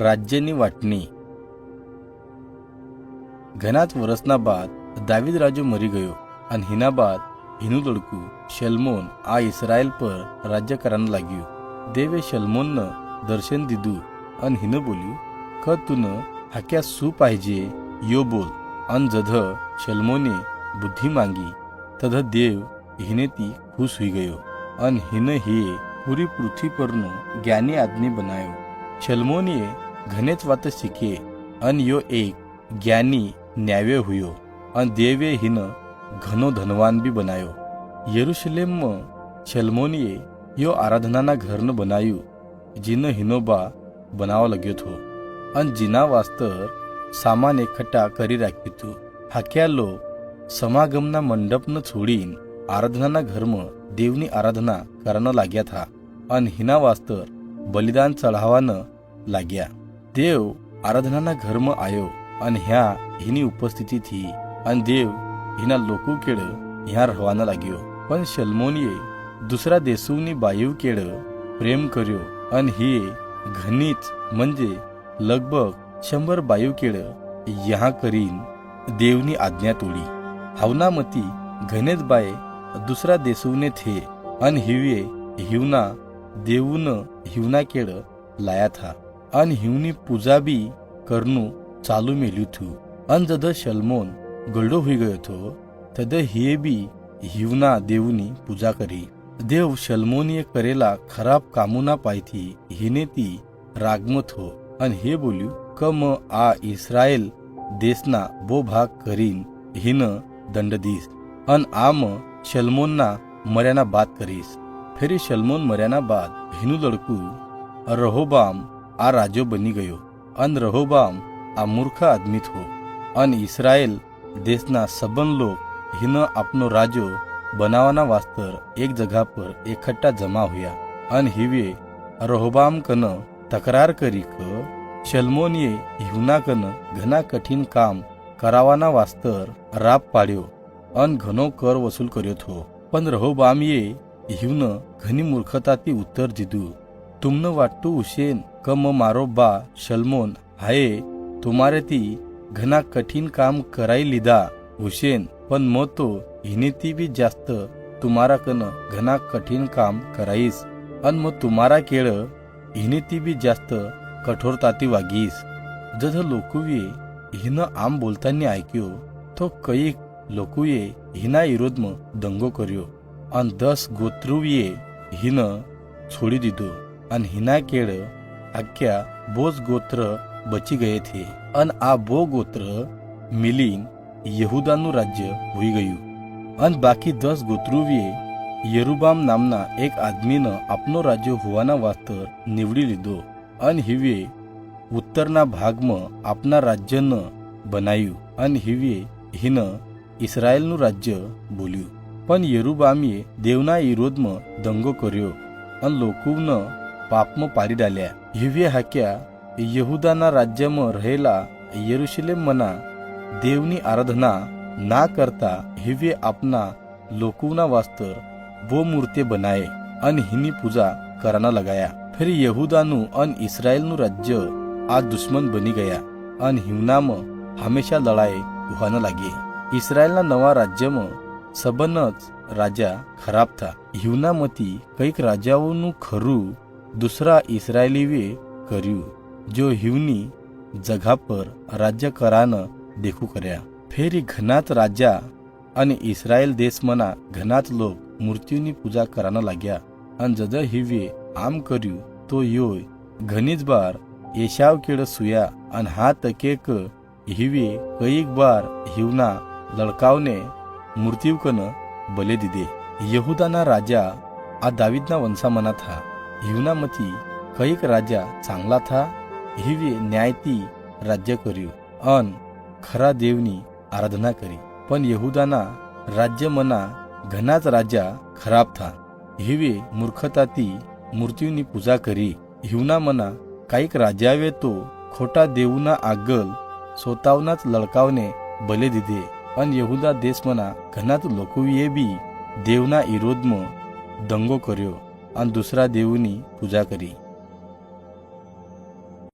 राज्यनी वाटणी. घनात वरसनाबाद दाविद राजू मरी गयो आणि हिनाबाद हिनू लड़कू शलमोन आ इस्रायल पर राज्य करान लागू देवे शलमोन न दर्शन दिदू अन हिन बोल्यू क तुन हक्या सू पाहिजे यो बोल अन जध शलमोने बुद्धी मांगी तध देव हिने ती खुश हुई गयो अन हिन हे पूरी पृथ्वी परनो ज्ञानी आदमी बनायो. બનાવ્યો શલમોનીએ ઘને જ વાત શીખે અન યો એક જ્ઞાની ન્યાવ્ય હુયો અને દેવે હિન ઘણો ધનવાન બી બનાવ્યો યરુશલેમમાં શલમોનીએ યો આરાધનાના ઘરનું બનાવ્યું જીનો હિનોબા બનાવવા લાગ્યો હતો અને જીના વાસ્તર સામાન એકઠા કરી રાખ્યું હતું હાક્યા લો સમાગમના મંડપને છોડીને આરાધનાના ઘરમાં દેવની આરાધના કરવા લાગ્યા હતા અને હિના વાસ્તર બલિદાન ચઢાવવાને લાગ્યા દેવ આરાધનાના ઘરમાં આવ્યો અને હ્યાં એની ઉપસ્થિતિથી અને દેવ એના લોકો કેળ હ્યાં રહેવાના લાગ્યો પણ શલમોનીએ દુસરા દેશોની બાયુ કેળ પ્રેમ કર્યો અને હે ઘણી જ म्हणजे લગભગ શંભર બાયુ કેળ યહાં કરીને દેવની આજ્ઞા તોડી હાવનામતી ઘને જ બાએ દુસરા દેશોને થે અન હિવે હિવના દેવુન હિવના કેળ લાયા થા અન હિવની પૂજા બી કરનું ચાલુ મેલ્યું થયું અન જદ શલમોન ગરડો હોઈ ગયો હતો તદ હિએ બી હિવના દેવની પૂજા કરી દેવ શલમોનીએ કરેલા ખરાબ કામોના પાયથી હિનેતી રાગમત હો અને હે બોલ્યું કે મ આ ઇસરાયેલ દેશના બો ભાગ કરીને હિન દંડ દીશ અન આમ શલમોનના મર્યાના બાદ કરીશ ફેરી શલમોન મર્યાના બાદ હિનું લડકું રહોબામ આ રાજો બની ગયો અન રહોબામ આ મૂર્ખ આદમી થો અન ઇસરાયેલ દેશના સબન લોક હિન આપનો રાજો બનાવવાના વાસ્તર એક જગા પર એકઠા જમા હોયા અન હિવે રહોબામ કન તકરાર કરી ક શલમોનીએ હિવના કન ઘણા કઠિન કામ કરાવવાના વાસ્તર રાપ પાડ્યો અન ઘણો કર વસૂલ કર્યો થો પણ રહોબામીએ હિવન ઘણી મૂર્ખતાથી ઉત્તર દીધું તુમને વાટતું હુસેન कम मारो बा शलमोन. हाये तुम्हारे ती घना कठीण काम कराई लिदा हुशेन. पण मो तो हिने ती बी जास्त तुम्हारा कन घना कठीण काम कराईस. अन मग तुम्हारा केळ हिने ती बी जास्त कठोरताती वागीस. जध लोकुवे हिन आम बोलतानी ऐक्यो तो कैक लोकुये हिना विरोधम दंगो कर्यो. अन दस गोत्रुये हिन छोडी दिदो. अन हिना केळ આખ્યા બોઝ ગોત્ર બચી ગયે થે. અને આ બો ગોત્ર મિલીન યહુદાનું રાજ્ય હોઈ ગયું. અને બાકી દસ ગોત્રુવીએ યરુબામ નામના એક આદમીને આપનો રાજ્ય હોવાના વાસ્તર નીવડી લીધો. અને હિવે ઉત્તરના ભાગમાં આપના રાજ્યને બનાવ્યું અને હિવે હિન ઇસરાયેલનું રાજ્ય બોલ્યું. પણ યરુબામીએ દેવના વિરોધમાં દંગો કર્યો. અને લોકોને પાપમાં પાડી ડાલ્યા હિવે હાક્યા યહુદાના રાજ્યમાં રહેલા યરુશલેમના દેવની આરાધના ના કરતા હિવે આપના લોકોના વાસ્તર બો મૂર્તિ બનાએ અને હિની પૂજા કરાના લગાયા ફરી યહુદાનું અને ઇસરાયેલનું રાજ્ય આ દુશ્મન બની ગયા અને હિવનામાં હંમેશા લડાઈ ઉહાના લાગી ઇસરાયેલના નવા રાજ્યમાં સબન જ રાજા ખરાબ થા હિવનામાંથી કઈક રાજાઓનું ખરું दूसरा इसराइली वे करियो जो हिवनी जगा पर राज्य करान देखू कर्या. फेरी घनात राजा आणि इस्रायल देश मना घनात लोक मूर्तीनी पूजा करान लाग्या. आणि जद हिवे आम करू तो योय घनीच बार येशाव केड सुया आणि हात केक हिवे कैक बार हिवना लडकावने मूर्तीवकन बले दिदे. यहुदाना राजा आ दाविदना वंसा मनात हा. હિવનામાંથી કઈક રાજા ચાંગલા થા હિવે ન્યાયથી રાજ્ય કર્યું અન ખરા દેવની આરાધના કરી પણ યહુદાના રાજ્યમાંના ઘણા જ રાજા ખરાબ થા હિવે મૂર્ખતાથી મૂર્તિઓની પૂજા કરી હિવના મના કાંઈક રાજાવે તો ખોટા દેવના આગળ સોતાવના જ લડકાવને બલે દીધે અને યહુદા દેશમાંના ઘણા જ લોકોએ બી દેવના વિરોધમાં દંગો કર્યો आणि दुसरा देऊनी पूजा करी.